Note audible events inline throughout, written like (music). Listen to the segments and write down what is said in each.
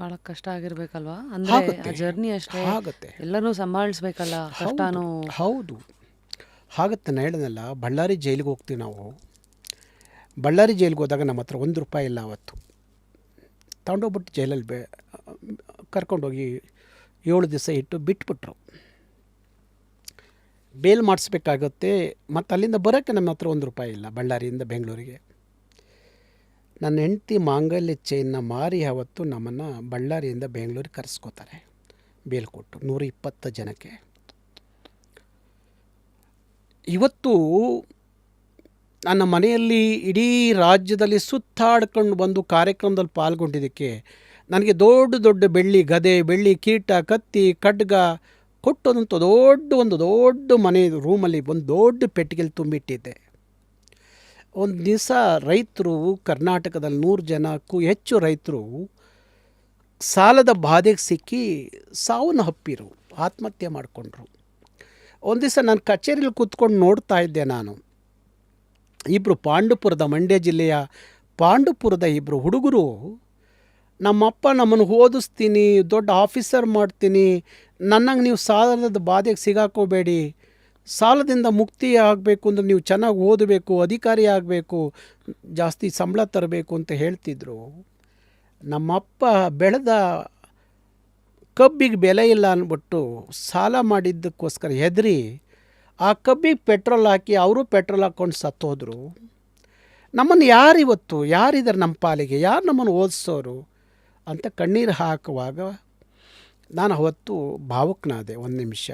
ಭಾಳ ಕಷ್ಟ ಆಗಿರ್ಬೇಕಲ್ವಾ? ಅಂದ್ರೆ ಆ. ಜರ್ನಿ ಅಷ್ಟೇ ಆಗುತ್ತೆ. ಎಲ್ಲನೂ ಸಂಭಾಳಿಸ್ಬೇಕಲ್ಲ ಕಷ್ಟನೂ. ಹೌದು. ಆಗುತ್ತೆ ನಾ ಹೇಳಿದ್ನಲ್ಲ ಬಳ್ಳಾರಿ ಜೈಲಿಗೆ ಹೋಗ್ತೀವಿ ನಾವು. ಬಳ್ಳಾರಿ ಜೈಲಿಗೆ ಹೋದಾಗ ನಮ್ಮ ಹತ್ರ ಒಂದು ರೂಪಾಯಿ ಇಲ್ಲ ಅವತ್ತು. ತಗೊಂಡೋಗ್ಬಿಟ್ಟು ಜೈಲಲ್ಲಿ ಬೆ ಕರ್ಕೊಂಡೋಗಿ ಏಳು ದಿವಸ ಇಟ್ಟು ಬಿಟ್ಬಿಟ್ರು. ಬೇಲ್ ಮಾಡಿಸ್ಬೇಕಾಗುತ್ತೆ ಮತ್ತು ಅಲ್ಲಿಂದ ಬರೋಕ್ಕೆ ನಮ್ಮ ಹತ್ರ ಒಂದು ರೂಪಾಯಿ ಇಲ್ಲ ಬಳ್ಳಾರಿಯಿಂದ ಬೆಂಗಳೂರಿಗೆ. ನನ್ನ ಹೆಂಡತಿ ಮಾಂಗಲ್ಯ ಚೈನ್ನ ಮಾರಿ ಅವತ್ತು ನಮ್ಮನ್ನು ಬಳ್ಳಾರಿಯಿಂದ ಬೆಂಗಳೂರಿಗೆ ಕರೆಸ್ಕೋತಾರೆ. ಬೇಲ್ಕೋಟು ನೂರ ಇಪ್ಪತ್ತು ಜನಕ್ಕೆ. ಇವತ್ತು ನನ್ನ ಮನೆಯಲ್ಲಿ ಇಡೀ ರಾಜ್ಯದಲ್ಲಿ ಸುತ್ತಾಡ್ಕೊಂಡು ಬಂದು ಕಾರ್ಯಕ್ರಮದಲ್ಲಿ ಪಾಲ್ಗೊಂಡಿದ್ದಕ್ಕೆ ನನಗೆ ದೊಡ್ಡ ದೊಡ್ಡ ಬೆಳ್ಳಿ ಗದೆ, ಬೆಳ್ಳಿ ಕೀಟ, ಕತ್ತಿ, ಖಡ್ಗ ಕೊಟ್ಟೋದಂಥ ದೊಡ್ಡ ಒಂದು ದೊಡ್ಡ ಮನೆ ರೂಮಲ್ಲಿ ಒಂದು ದೊಡ್ಡ ಪೆಟ್ಟಿಗೆಲಿ ತುಂಬಿಟ್ಟಿದ್ದೆ. ಒಂದು ದಿವಸ ರೈತರು ಕರ್ನಾಟಕದಲ್ಲಿ ನೂರು ಜನಕ್ಕೂ ಹೆಚ್ಚು ರೈತರು ಸಾಲದ ಬಾಧೆಗೆ ಸಿಕ್ಕಿ ಸಾವನ್ನ ಹಪ್ಪಿರು, ಆತ್ಮಹತ್ಯೆ ಮಾಡಿಕೊಂಡ್ರು. ಒಂದು ದಿವಸ ನಾನು ಕಚೇರಿಲಿ ಕೂತ್ಕೊಂಡು ನೋಡ್ತಾ ಇದ್ದೆ ನಾನು. ಇಬ್ಬರು ಪಾಂಡುಪುರದ ಮಂಡ್ಯ ಜಿಲ್ಲೆಯ ಪಾಂಡುಪುರದ ಇಬ್ಬರು ಹುಡುಗರು, ನಮ್ಮಪ್ಪ ನಮ್ಮನ್ನು ಓದಿಸ್ತೀನಿ, ದೊಡ್ಡ ಆಫೀಸರ್ ಮಾಡ್ತೀನಿ, ನನ್ನಂಗೆ ನೀವು ಸಾಲದ ಬಾಧೆಗೆ ಸಿಗಾಕೋಬೇಡಿ ಸಾಲದಿಂದ ಮುಕ್ತಿ ಆಗಬೇಕು ಅಂದ್ರೆ ನೀವು ಚೆನ್ನಾಗಿ ಓದಬೇಕು, ಅಧಿಕಾರಿ ಆಗಬೇಕು, ಜಾಸ್ತಿ ಸಂಬಳ ತರಬೇಕು ಅಂತ ಹೇಳ್ತಿದ್ರು. ನಮ್ಮಪ್ಪ ಬೆಳೆದ ಕಬ್ಬಿಗೆ ಬೆಲೆ ಇಲ್ಲ ಅಂದ್ಬಿಟ್ಟು ಸಾಲ ಮಾಡಿದ್ದಕ್ಕೋಸ್ಕರ ಹೆದರಿ ಆ ಕಬ್ಬಿಗೆ ಪೆಟ್ರೋಲ್ ಹಾಕಿ ಅವರು ಪೆಟ್ರೋಲ್ ಹಾಕ್ಕೊಂಡು ಸತ್ತೋದ್ರು. ನಮ್ಮನ್ನು ಯಾರಿವತ್ತು ಯಾರಿದ್ದಾರೆ ನಮ್ಮ ಪಾಲಿಗೆ, ಯಾರು ನಮ್ಮನ್ನು ಓದಿಸೋರು ಅಂತ ಕಣ್ಣೀರು ಹಾಕುವಾಗ ನಾನು ಅವತ್ತು ಭಾವುಕನಾದೆ, ಒಂದು ನಿಮಿಷ.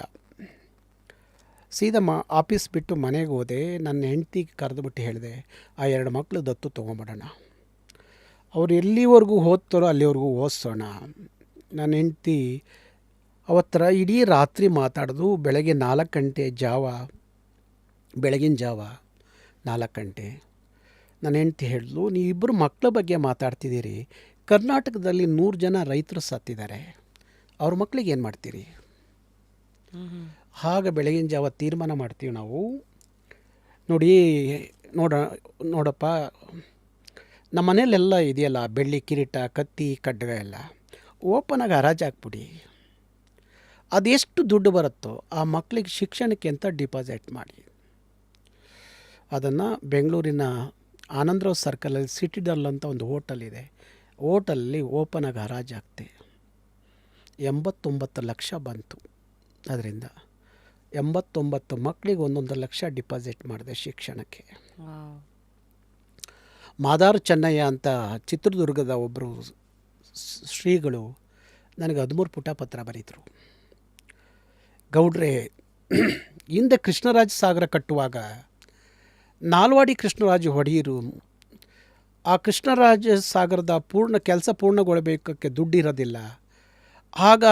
ಸೀದಾ ಮ ಆಫೀಸ್ ಬಿಟ್ಟು ಮನೆಗೆ ಹೋದೆ, ನನ್ನ ಹೆಂಡ್ತಿಗೆ ಕರೆದುಬಿಟ್ಟು ಹೇಳಿದೆ, ಆ ಎರಡು ಮಕ್ಕಳು ದತ್ತು ತೊಗೊಂಬಿಡೋಣ. ಅವ್ರು ಎಲ್ಲಿವರೆಗೂ ಓದ್ತಾರೋ ಅಲ್ಲಿವರೆಗೂ ಓದಿಸೋಣ. ನನ್ನ ಹೆಂಡ್ತಿ ಅವತ್ತರ ಇಡೀ ರಾತ್ರಿ ಮಾತಾಡೋದು ಬೆಳಗ್ಗೆ ನಾಲ್ಕು ಗಂಟೆ ಜಾವ, ಬೆಳಗಿನ ಜಾವ ನಾಲ್ಕು ಗಂಟೆ. ನನ್ನ ಹೆಂಡ್ತಿ ಹೇಳಿದ್ಲು ನೀವಿಬ್ಬರು ಮಕ್ಕಳ ಬಗ್ಗೆ ಮಾತಾಡ್ತಿದ್ದೀರಿ, ಕರ್ನಾಟಕದಲ್ಲಿ ನೂರು ಜನ ರೈತರು ಸತ್ತಿದ್ದಾರೆ. ಅವ್ರ ಮಕ್ಕಳಿಗೆ ಏನು ಮಾಡ್ತೀರಿ? ಆಗ ಬೆಳಗಿನ ಜಾವ ತೀರ್ಮಾನ ಮಾಡ್ತೀವಿ ನಾವು. ನೋಡಿ, ನೋಡ, ನೋಡಪ್ಪ. ನಮ್ಮ ಮನೇಲೆಲ್ಲ ಇದೆಯಲ್ಲ, ಬೆಳ್ಳಿ, ಕಿರೀಟ, ಕತ್ತಿ, ಖಡ್ಗ ಎಲ್ಲ. ಓಪನಾಗಿ ಹರಾಜು ಹಾಕ್ಬಿಡಿ ಅದೆಷ್ಟು ದುಡ್ಡು ಬರುತ್ತೋ ಆ ಮಕ್ಕಳಿಗೆ ಶಿಕ್ಷಣಕ್ಕೆ ಅಂತ ಡಿಪಾಸಿಟ್ ಮಾಡಿ. ಅದನ್ನು ಬೆಂಗಳೂರಿನ ಆನಂದರಾವ್ ಸರ್ಕಲಲ್ಲಿ ಸಿಟಿಡಲ್ ಅಂತ ಒಂದು ಹೋಟೆಲ್ ಇದೆ. ಹೋಟಲಲ್ಲಿ ಓಪನಾಗಿ ಹರಾಜು ಹಾಕ್ತೆ ಎಂಬತ್ತೊಂಬತ್ತು ಲಕ್ಷ ಬಂತು. ಅದರಿಂದ ಎಂಬತ್ತೊಂಬತ್ತು ಮಕ್ಕಳಿಗೆ ಒಂದೊಂದು ಲಕ್ಷ ಡಿಪಾಸಿಟ್ ಮಾಡಿದೆ ಶಿಕ್ಷಣಕ್ಕೆ. ಮಾದಾರ್ ಚೆನ್ನಯ್ಯ ಅಂತ ಚಿತ್ರದುರ್ಗದ ಒಬ್ಬರು ಶ್ರೀಗಳು ನನಗೆ ಹದಿಮೂರು ಪುಟ ಪತ್ರ ಬರೀದರು. ಗೌಡ್ರೆ (clears throat) ಹಿಂದೆ ಕೃಷ್ಣರಾಜ ಸಾಗರ ಕಟ್ಟುವಾಗ ನಾಲ್ವಾಡಿ ಕೃಷ್ಣರಾಜ ಒಡೆಯರು ಆ ಕೃಷ್ಣರಾಜ ಸಾಗರದ ಪೂರ್ಣ ಕೆಲಸ ಪೂರ್ಣಗೊಳ್ಳಬೇಕಕ್ಕೆ ದುಡ್ಡಿರೋದಿಲ್ಲ. ಆಗ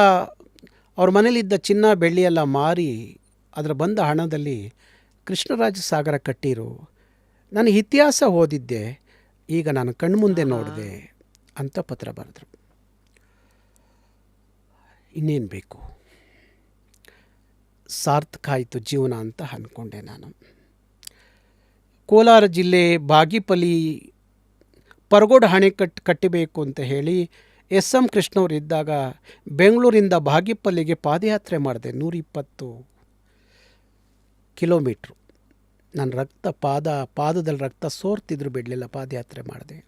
ಅವ್ರ ಮನೇಲಿದ್ದ ಚಿನ್ನ ಬೆಳ್ಳಿಯೆಲ್ಲ ಮಾರಿ ಅದರ ಬಂದ ಹಣದಲ್ಲಿ ಕೃಷ್ಣರಾಜ ಸಾಗರ ಕಟ್ಟಿರು. ನಾನು ಇತಿಹಾಸ ಓದಿದ್ದೆ ಈಗ ನಾನು ಕಣ್ಮುಂದೆ ನೋಡಿದೆ ಅಂತ ಪತ್ರ ಬರೆದ್ರು. ಇನ್ನೇನು ಬೇಕು? ಸಾರ್ಥಕ ಆಯಿತು ಜೀವನ ಅಂತ ಅಂದ್ಕೊಂಡೆ ನಾನು. ಕೋಲಾರ ಜಿಲ್ಲೆ ಬಾಗಿಪಲ್ಲಿ ಪರಗೋಡು ಹಣೆಕಟ್ಟು ಕಟ್ಟಬೇಕು ಅಂತ ಹೇಳಿ ಎಸ್ ಎಂ ಕೃಷ್ಣವ್ರು ಇದ್ದಾಗ ಬೆಂಗಳೂರಿಂದ ಬಾಗಿಪಲ್ಲಿಗೆ ಪಾದಯಾತ್ರೆ ಮಾಡಿದೆ ನೂರಿಪ್ಪತ್ತು. ಕಿಲೋಮೀಟ್ರು. ನನ್ನ ರಕ್ತ ಪಾದ, ಪಾದದಲ್ಲಿ ರಕ್ತ ಸೋರ್ತಿದ್ರು ಬಿಡಲಿಲ್ಲ ಪಾದಯಾತ್ರೆ ಮಾಡಿದೆ.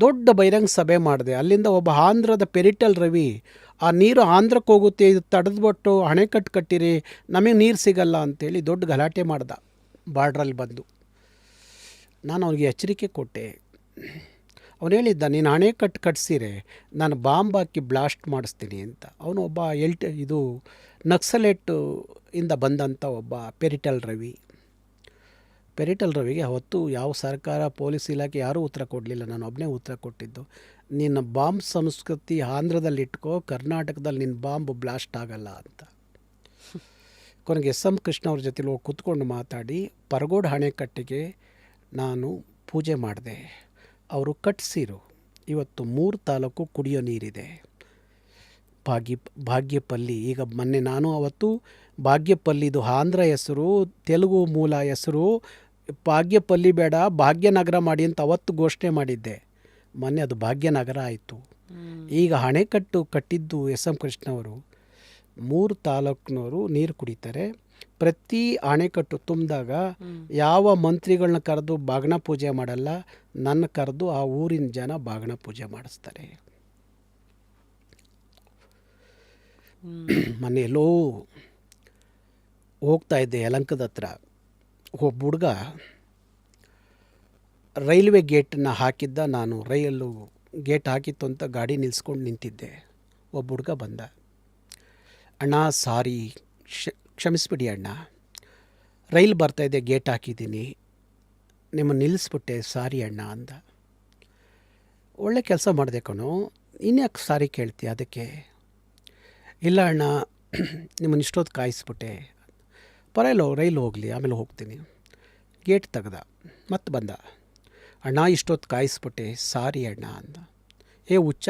ದೊಡ್ಡ ಬಹಿರಂಗ ಸಭೆ ಮಾಡಿದೆ. ಅಲ್ಲಿಂದ ಒಬ್ಬ ಆಂಧ್ರದ ಪೆರಿಟಲ್ ರವಿ, ಆ ನೀರು ಆಂಧ್ರಕ್ಕೆ ಹೋಗುತ್ತೆ, ಇದು ತಡೆದ್ಬಿಟ್ಟು ಅಣೆಕಟ್ಟು ಕಟ್ಟಿರಿ, ನಮಗೆ ನೀರು ಸಿಗಲ್ಲ ಅಂತೇಳಿ ದೊಡ್ಡ ಗಲಾಟೆ ಮಾಡ್ದ. ಬಾರ್ಡ್ರಲ್ಲಿ ಬಂದು. ನಾನು ಅವ್ರಿಗೆ ಎಚ್ಚರಿಕೆ ಕೊಟ್ಟೆ. ಅವನು ಹೇಳಿದ್ದ, ನೀನು ಅಣೆಕಟ್ಟು ಕಟ್ಸಿರೆ ನಾನು ಬಾಂಬ್ ಹಾಕಿ ಬ್ಲಾಸ್ಟ್ ಮಾಡಿಸ್ತೀನಿ ಅಂತ. ಅವನು ಒಬ್ಬ ಎಲ್ಟ್, ಇದು ನಕ್ಸಲೇಟು ಇಂದ ಬಂದಂಥ ಒಬ್ಬ ಪೆರಿಟಲ್ ರವಿ. ಪೆರಿಟಲ್ ರವಿಗೆ ಅವತ್ತು ಯಾವ ಸರ್ಕಾರ, ಪೊಲೀಸ್ ಇಲಾಖೆ ಯಾರೂ ಉತ್ತರ ಕೊಡಲಿಲ್ಲ. ನಾನು ಒಬ್ಬನೇ ಉತ್ತರ ಕೊಟ್ಟಿದ್ದು. ನಿನ್ನ ಬಾಂಬ್ ಸಂಸ್ಕೃತಿ ಆಂಧ್ರದಲ್ಲಿ ಇಟ್ಕೋ, ಕರ್ನಾಟಕದಲ್ಲಿ ನಿನ್ನ ಬಾಂಬ್ ಬ್ಲಾಸ್ಟ್ ಆಗಲ್ಲ ಅಂತ. ಕೊನೆಗೆ ಎಸ್ ಎಂ ಕೃಷ್ಣ ಅವ್ರ ಜೊತೆಲಿ ಹೋಗಿ ಕೂತ್ಕೊಂಡು ಮಾತಾಡಿ, ಪರಗೋಡು ಅಣೆಕಟ್ಟಿಗೆ ನಾನು ಪೂಜೆ ಮಾಡಿದೆ. ಅವರು ಕಟ್ಸಿರು. ಇವತ್ತು ಮೂರು ತಾಲೂಕು ಕುಡಿಯೋ ನೀರಿದೆ. ಭಾಗ್ಯ ಭಾಗ್ಯಪಲ್ಲಿ ಈಗ ಮೊನ್ನೆ ನಾನು ಅವತ್ತು ಭಾಗ್ಯಪಲ್ಲಿದು ಆಂಧ್ರ ಹೆಸರು ತೆಲುಗು ಮೂಲ ಹೆಸರು ಭಾಗ್ಯಪಲ್ಲಿ ಬೇಡ ಭಾಗ್ಯನಗರ ಮಾಡಿ ಅಂತ ಅವತ್ತು ಘೋಷಣೆ ಮಾಡಿದ್ದೆ. ಮೊನ್ನೆ ಅದು ಭಾಗ್ಯನಗರ ಆಯಿತು. ಈಗ ಅಣೆಕಟ್ಟು ಕಟ್ಟಿದ್ದು ಎಸ್ ಎಂ ಕೃಷ್ಣವರು. ಮೂರು ತಾಲೂಕಿನವರು ನೀರು ಕುಡಿತಾರೆ. ಪ್ರತಿ ಅಣೆಕಟ್ಟು ತುಂಬಿದಾಗ ಯಾವ ಮಂತ್ರಿಗಳನ್ನ ಕರೆದು ಬಾಗಿನ ಪೂಜೆ ಮಾಡಲ್ಲ ನನ್ನ ಕರೆದು ಆ ಊರಿನ ಜನ ಬಾಗಿನ ಪೂಜೆ ಮಾಡಿಸ್ತಾರೆ. ಮನೆಯಲ್ಲೋ (clears throat) ಹೋಗ್ತಾ ಇದ್ದೆ ಯಲಂಕದ ಹತ್ರ. ಒಬ್ಬ ಹುಡುಗ ರೈಲ್ವೆ ಗೇಟನ್ನು ಹಾಕಿದ್ದ ನಾನು ರೈಲು ಗೇಟ್ ಹಾಕಿತ್ತು ಅಂತ ಗಾಡಿ ನಿಲ್ಸ್ಕೊಂಡು ನಿಂತಿದ್ದೆ. ಒಬ್ಬ ಹುಡುಗ ಬಂದ. ಅಣ್ಣ ಸಾರಿ ಕ್ಷಮಿಸ್ಬಿಡಿ ಅಣ್ಣ. ರೈಲ್ ಬರ್ತಾಯಿದೆ ಗೇಟ್ ಹಾಕಿದ್ದೀನಿ. ನಿಮ್ಮ ನಿಲ್ಲಿಸ್ಬಿಟ್ಟೆ, ಸಾರಿ ಅಣ್ಣ ಅಂದ. ಒಳ್ಳೆ ಕೆಲಸ ಮಾಡಿದೆ ಕಣೋ. ಇನ್ಯಾಕೆ ಸಾರಿ ಕೇಳ್ತೀಯ ಅದಕ್ಕೆ? ಇಲ್ಲ ಅಣ್ಣ, ನಿಮ್ಮನ್ನ ಇಷ್ಟೊತ್ತು ಕಾಯಿಸ್ಬಿಟ್ಟೆ. ಪರವಾಗಿಲ್ಲ, ರೈಲು ಹೋಗಲಿ, ಆಮೇಲೆ ಹೋಗ್ತೀನಿ. ಗೇಟ್ ತೆಗ್ದ ಮತ್ತೆ ಬಂದ. ಅಣ್ಣ, ಇಷ್ಟೊತ್ತು ಕಾಯಿಸ್ಬಿಟ್ಟೆ, ಸಾರಿ ಅಣ್ಣ ಅಂದ. ಏ ಹುಚ್ಚ,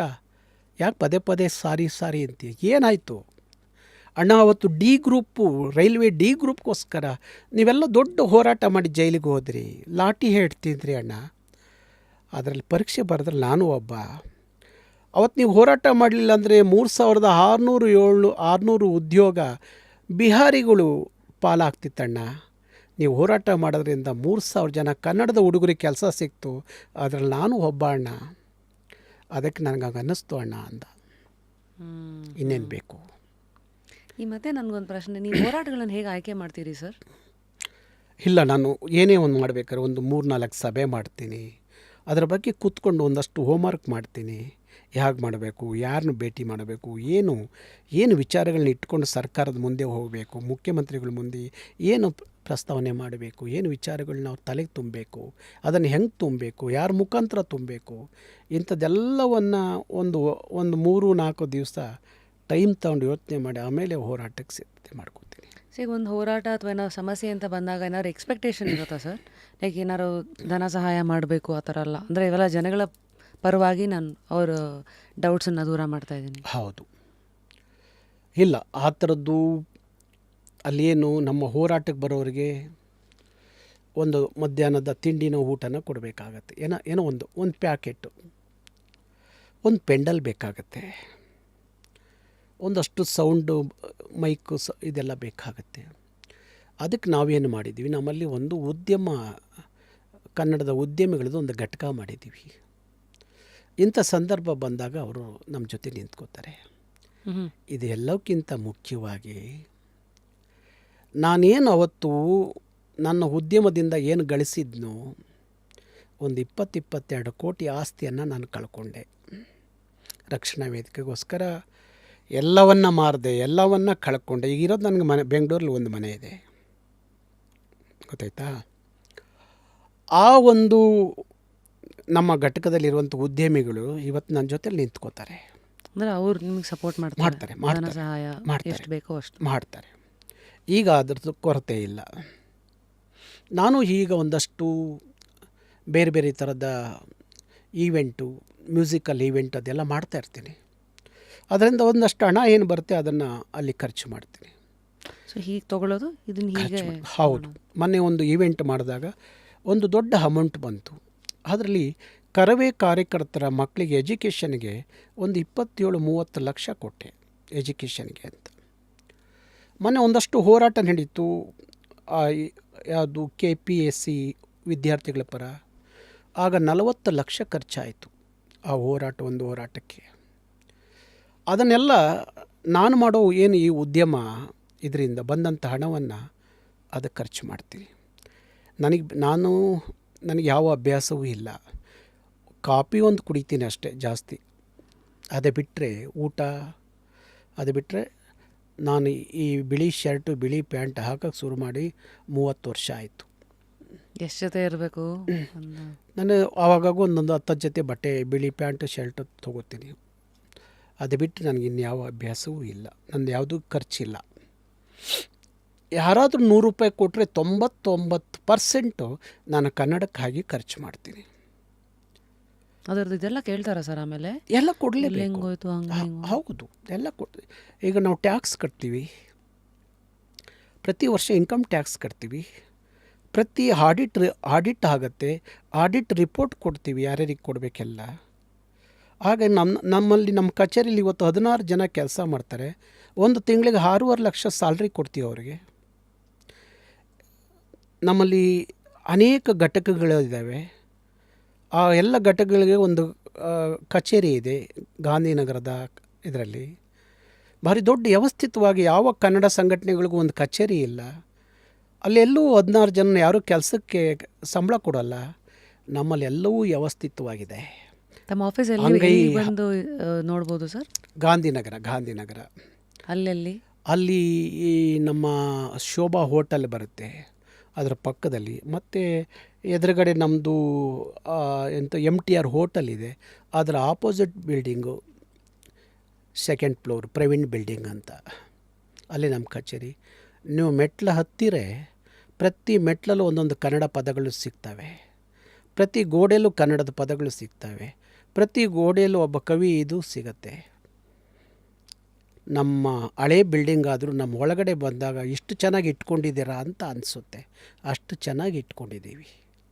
ಯಾಕೆ ಪದೇ ಪದೇ ಸಾರಿ ಸಾರಿ ಅಂತೀಯ? ಏನಾಯಿತು? ಅಣ್ಣ ಅವತ್ತು ಡಿ ಗ್ರೂಪು ರೈಲ್ವೆ ಡಿ ಗ್ರೂಪ್ಗೋಸ್ಕರ ನೀವೆಲ್ಲ ದೊಡ್ಡ ಹೋರಾಟ ಮಾಡಿ ಜೈಲಿಗೆ ಹೋದ್ರಿ. ಲಾಠಿ ಹೇಳ್ತಿದ್ರಿ ಅಣ್ಣ. ಅದರಲ್ಲಿ ಪರೀಕ್ಷೆ ಬರೆದ್ರೆ ನಾನು ಒಬ್ಬ. ಅವತ್ತು ನೀವು ಹೋರಾಟ ಮಾಡಲಿಲ್ಲ ಅಂದರೆ ಮೂರು ಸಾವಿರದ ಆರುನೂರು ಏಳು ಆರುನೂರು ಉದ್ಯೋಗ ಬಿಹಾರಿಗಳು ಪಾಲಾಗ್ತಿತ್ತಣ್ಣ. ನೀವು ಹೋರಾಟ ಮಾಡೋದ್ರಿಂದ ಮೂರು ಸಾವಿರ ಜನ ಕನ್ನಡದ ಹುಡುಗರಿಗೆ ಕೆಲಸ ಸಿಕ್ತು. ಅದರಲ್ಲಿ ನಾನು ಒಬ್ಬ ಅಣ್ಣ. ಅದಕ್ಕೆ ನನಗೆ ಅನ್ನಿಸ್ತು ಅಣ್ಣ ಅಂದ. ಇನ್ನೇನು ಬೇಕು? ಈ ಮತ್ತೆ ನನಗೊಂದು ಪ್ರಶ್ನೆ. ನೀವು ಹೋರಾಟಗಳನ್ನು ಹೇಗೆ ಆಯ್ಕೆ ಮಾಡ್ತೀರಿ, ಸರ್? ಇಲ್ಲ, ನಾನು ಏನೇ ಒಂದು ಮಾಡಬೇಕಾದ್ರೆ ಒಂದು ಮೂರು ನಾಲ್ಕು ಸಭೆ ಮಾಡ್ತೀನಿ. ಅದರ ಬಗ್ಗೆ ಕೂತ್ಕೊಂಡು ಒಂದಷ್ಟು ಹೋಮ್ವರ್ಕ್ ಮಾಡ್ತೀನಿ. ಹೇಗೆ ಮಾಡಬೇಕು ಯಾರನ್ನು ಭೇಟಿ ಮಾಡಬೇಕು, ಏನು ಏನು ವಿಚಾರಗಳನ್ನ ಇಟ್ಕೊಂಡು ಸರ್ಕಾರದ ಮುಂದೆ ಹೋಗಬೇಕು, ಮುಖ್ಯಮಂತ್ರಿಗಳ ಮುಂದೆ ಏನು ಪ್ರಸ್ತಾವನೆ ಮಾಡಬೇಕು, ಏನು ವಿಚಾರಗಳನ್ನ ನಾವು ತಲೆಗೆ ತುಂಬಬೇಕು, ಅದನ್ನು ಹೆಂಗೆ ತುಂಬಬೇಕು, ಯಾರ ಮುಖಾಂತರ ತುಂಬಬೇಕು, ಇಂಥದ್ದೆಲ್ಲವನ್ನು ಒಂದು ಒಂದು ಮೂರು ನಾಲ್ಕು ದಿವಸ ಟೈಮ್ ತಗೊಂಡು ಯೋಚನೆ ಮಾಡಿ ಆಮೇಲೆ ಹೋರಾಟಕ್ಕೆ ಸಿದ್ಧತೆ ಮಾಡ್ಕೊತೀನಿ. ಸರ್ ಈಗ ಒಂದು ಹೋರಾಟ ಅಥವಾ ಏನೋ ಸಮಸ್ಯೆ ಅಂತ ಬಂದಾಗ ಏನಾದ್ರು ಎಕ್ಸ್ಪೆಕ್ಟೇಷನ್ ಇರುತ್ತಾ ಸರ್? ಲೈಕ್ ಏನಾದ್ರು ಧನ ಸಹಾಯ ಮಾಡಬೇಕು ಆ ಥರ ಅಲ್ಲ ಅಂದರೆ ಇವೆಲ್ಲ ಜನಗಳ ಪರವಾಗಿ ನಾನು ಅವರು ಡೌಟ್ಸನ್ನು ದೂರ ಮಾಡ್ತಾ ಇದ್ದೀನಿ. ಹೌದು. ಇಲ್ಲ ಆ ಥರದ್ದು ಅಲ್ಲೇನು ನಮ್ಮ ಹೋರಾಟಕ್ಕೆ ಬರೋರಿಗೆ ಒಂದು ಮಧ್ಯಾಹ್ನದ ತಿಂಡಿನ ಊಟನ ಕೊಡಬೇಕಾಗತ್ತೆ. ಏನೋ ಏನೋ ಒಂದು ಒಂದು ಪ್ಯಾಕೆಟು ಒಂದು ಪೆಂಡಲ್ ಬೇಕಾಗತ್ತೆ. ಒಂದಷ್ಟು ಸೌಂಡು ಮೈಕು ಸ ಇದೆಲ್ಲ ಬೇಕಾಗುತ್ತೆ. ಅದಕ್ಕೆ ನಾವೇನು ಮಾಡಿದ್ದೀವಿ? ನಮ್ಮಲ್ಲಿ ಒಂದು ಉದ್ಯಮ ಕನ್ನಡದ ಉದ್ಯಮಿಗಳದ್ದು ಒಂದು ಘಟಕ ಮಾಡಿದ್ದೀವಿ. ಇಂಥ ಸಂದರ್ಭ ಬಂದಾಗ ಅವರು ನಮ್ಮ ಜೊತೆ ನಿಂತ್ಕೋತಾರೆ. ಇದೆಲ್ಲಕ್ಕಿಂತ ಮುಖ್ಯವಾಗಿ ನಾನೇನು ಅವತ್ತು ನನ್ನ ಉದ್ಯಮದಿಂದ ಏನು ಗಳಿಸಿದ್ನೋ ಒಂದು ಇಪ್ಪತ್ತಿಪ್ಪತ್ತೆರಡು ಕೋಟಿ ಆಸ್ತಿಯನ್ನು ನಾನು ಕಳ್ಕೊಂಡೆ. ರಕ್ಷಣಾ ವೇದಿಕೆಗೋಸ್ಕರ ಎಲ್ಲವನ್ನ ಮಾರಿದೆ ಎಲ್ಲವನ್ನ ಕಳ್ಕೊಂಡೆ. ಈಗ ಇರೋದು ನನಗೆ ಮನೆ ಬೆಂಗಳೂರಲ್ಲಿ ಒಂದು ಮನೆ ಇದೆ. ಗೊತ್ತಾಯ್ತಾ? ಆ ಒಂದು ನಮ್ಮ ಘಟಕದಲ್ಲಿರುವಂಥ ಉದ್ಯಮಿಗಳು ಇವತ್ತು ನನ್ನ ಜೊತೆಲಿ ನಿಂತ್ಕೋತಾರೆ. ಅಂದರೆ ಅವ್ರು ನಿಮಗೆ ಸಪೋರ್ಟ್ ಮಾಡ್ತಾರೆ. ಮಾಡ್ತಾರೆ, ಸಹಾಯ. ಎಷ್ಟು ಬೇಕೋ ಅಷ್ಟು. ಮಾಡ್ತಾರೆ. ಈಗ ಅದ್ರದ್ದು ಕೊರತೆ ಇಲ್ಲ. ನಾನು ಈಗ ಒಂದಷ್ಟು ಬೇರೆ ಬೇರೆ ಥರದ ಈವೆಂಟು ಮ್ಯೂಸಿಕಲ್ ಈವೆಂಟ್ ಅದೆಲ್ಲ ಮಾಡ್ತಾ ಇರ್ತೀನಿ. ಅದರಿಂದ ಒಂದಷ್ಟು ಹಣ ಏನು ಬರುತ್ತೆ ಅದನ್ನು ಅಲ್ಲಿ ಖರ್ಚು ಮಾಡ್ತೀನಿ. ಸೊ ಹೀಗೆ ತಗೊಳ್ಳೋದು? ಇದನ್ನ ಹೀಗೆ ಹೌದು. ಮೊನ್ನೆ ಒಂದು ಈವೆಂಟ್ ಮಾಡಿದಾಗ ಒಂದು ದೊಡ್ಡ ಅಮೌಂಟ್ ಬಂತು. ಅದರಲ್ಲಿ ಕರವೇ ಕಾರ್ಯಕರ್ತರ ಮಕ್ಕಳಿಗೆ ಎಜುಕೇಷನ್ಗೆ ಒಂದು ಇಪ್ಪತ್ತೇಳು ಮೂವತ್ತು ಲಕ್ಷ ಕೊಟ್ಟೆ ಎಜುಕೇಷನ್ಗೆ ಅಂತ. ಮೊನ್ನೆ ಒಂದಷ್ಟು ಹೋರಾಟ ನಡೀತು. ಯಾವುದು ಕೆ ಪಿ ಎಸ್ ಸಿ ವಿದ್ಯಾರ್ಥಿಗಳ ಪರ. ಆಗ ನಲವತ್ತು ಲಕ್ಷ ಖರ್ಚಾಯಿತು ಆ ಹೋರಾಟ ಒಂದು ಹೋರಾಟಕ್ಕೆ. ಅದನ್ನೆಲ್ಲ ನಾನು ಮಾಡೋ ಏನು ಈ ಉದ್ಯಮ ಇದರಿಂದ ಬಂದಂಥ ಹಣವನ್ನು ಅದಕ್ಕೆ ಖರ್ಚು ಮಾಡ್ತೀನಿ. ನನಗೆ ನಾನು ನನಗೆ ಯಾವ ಅಭ್ಯಾಸವೂ ಇಲ್ಲ. ಕಾಫಿ ಒಂದು ಕುಡಿತೀನಿ ಅಷ್ಟೇ ಜಾಸ್ತಿ. ಅದೇ ಬಿಟ್ಟರೆ ಊಟ ಅದು ಬಿಟ್ಟರೆ ನಾನು ಈ ಬಿಳಿ ಶರ್ಟು ಬಿಳಿ ಪ್ಯಾಂಟ್ ಹಾಕಕ್ಕೆ ಶುರು ಮಾಡಿ ಮೂವತ್ತು ವರ್ಷ ಆಯಿತು. ಎಷ್ಟು ಜೊತೆ ಇರಬೇಕು? ನಾನು ಆವಾಗಾಗ ಒಂದೊಂದು ಹತ್ತು ಜೊತೆ ಬಟ್ಟೆ ಬಿಳಿ ಪ್ಯಾಂಟ್ ಶರ್ಟ್ ತೊಗೋತೀನಿ. ಅದು ಬಿಟ್ಟು ನನಗೆ ಇನ್ಯಾವ ಅಭ್ಯಾಸವೂ ಇಲ್ಲ. ನಂದು ಯಾವುದೂ ಖರ್ಚಿಲ್ಲ. ಯಾರಾದರೂ ನೂರು ರೂಪಾಯಿ ಕೊಟ್ಟರೆ ತೊಂಬತ್ತೊಂಬತ್ತು ಪರ್ಸೆಂಟು ನಾನು ಕನ್ನಡಕ್ಕಾಗಿ ಖರ್ಚು ಮಾಡ್ತೀನಿ. ಅದರದ್ದು ಇದೆಲ್ಲ ಕೇಳ್ತಾರ ಸರ್ ಆಮೇಲೆ? ಎಲ್ಲ ಕೊಡಲಿಲ್ಲ ಹೆಂಗೋಯ್ತು ಹೌದು ಎಲ್ಲ ಕೊಡ್ತೀವಿ ಈಗ ನಾವು ಟ್ಯಾಕ್ಸ್ ಕಟ್ತೀವಿ. ಪ್ರತಿ ವರ್ಷ ಇನ್ಕಮ್ ಟ್ಯಾಕ್ಸ್ ಕಟ್ತೀವಿ. ಪ್ರತಿ ಆಡಿಟ್ ಆಡಿಟ್ ಆಗುತ್ತೆ. ಆಡಿಟ್ ರಿಪೋರ್ಟ್ ಕೊಡ್ತೀವಿ ಯಾರ್ಯಾರಿಗೆ ಕೊಡಬೇಕೆಲ್ಲ. ಹಾಗೆ ನಮ್ಮ, ನಮ್ಮಲ್ಲಿ ನಮ್ಮ ಕಚೇರಿಲಿ ಇವತ್ತು ಹದಿನಾರು ಜನ ಕೆಲಸ ಮಾಡ್ತಾರೆ. ಒಂದು ತಿಂಗಳಿಗೆ ಆರೂವರೆ ಲಕ್ಷ ಸ್ಯಾಲ್ರಿ ಕೊಡ್ತೀವಿ ಅವರಿಗೆ. ನಮ್ಮಲ್ಲಿ ಅನೇಕ ಘಟಕಗಳಿದ್ದಾವೆ. ಆ ಎಲ್ಲ ಘಟಕಗಳಿಗೆ ಒಂದು ಕಚೇರಿ ಇದೆ ಗಾಂಧಿನಗರದ ಇದರಲ್ಲಿ. ಭಾರಿ ದೊಡ್ಡ ವ್ಯವಸ್ಥಿತವಾಗಿ ಯಾವ ಕನ್ನಡ ಸಂಘಟನೆಗಳಿಗೂ ಒಂದು ಕಚೇರಿ ಇಲ್ಲ. ಅಲ್ಲೆಲ್ಲೂ ಹದಿನಾರು ಜನ ಯಾರೂ ಕೆಲಸಕ್ಕೆ ಸಂಬಳ ಕೊಡೋಲ್ಲ. ನಮ್ಮಲ್ಲೆಲ್ಲವೂ ವ್ಯವಸ್ಥಿತವಾಗಿದೆ. ತಮ್ಮ ಆಫೀಸ್ ಎಲ್ಲಿ ಬಂದು ನೋಡ್ಬೋದು ಸರ್ ಗಾಂಧಿನಗರ ಗಾಂಧಿನಗರ. ಅಲ್ಲೆಲ್ಲಿ? ಅಲ್ಲಿ ಈ ನಮ್ಮ ಶೋಭಾ ಹೋಟೆಲ್ ಬರುತ್ತೆ ಅದರ ಪಕ್ಕದಲ್ಲಿ. ಮತ್ತು ಎದುರುಗಡೆ ನಮ್ಮದು ಎಂತ ಎಂ ಟಿ ಆರ್ ಹೋಟೆಲ್ ಇದೆ ಅದರ opposite building second floor Praveen building ಅಂತ. ಅಲ್ಲಿ ನಮ್ಮ ಕಚೇರಿ. ನೀವು ಮೆಟ್ಲು ಹತ್ತಿರ ಪ್ರತಿ ಮೆಟ್ಲಲ್ಲೂ ಒಂದೊಂದು ಕನ್ನಡ ಪದಗಳು ಸಿಗ್ತವೆ. ಪ್ರತಿ ಗೋಡೆಯಲ್ಲೂ ಕನ್ನಡದ ಪದಗಳು ಸಿಗ್ತವೆ. ಪ್ರತಿ ಗೋಡೆಯಲ್ಲೂ ಒಬ್ಬ ಕವಿ ಇದು ಸಿಗತ್ತೆ. ನಮ್ಮ ಹಳೆ ಬಿಲ್ಡಿಂಗ್ ಆದರೂ ನಮ್ಮ ಒಳಗಡೆ ಬಂದಾಗ ಇಷ್ಟು ಚೆನ್ನಾಗಿ ಇಟ್ಕೊಂಡಿದ್ದೀರಾ ಅಂತ ಅನಿಸುತ್ತೆ. ಅಷ್ಟು ಚೆನ್ನಾಗಿ ಇಟ್ಕೊಂಡಿದ್ದೀವಿ.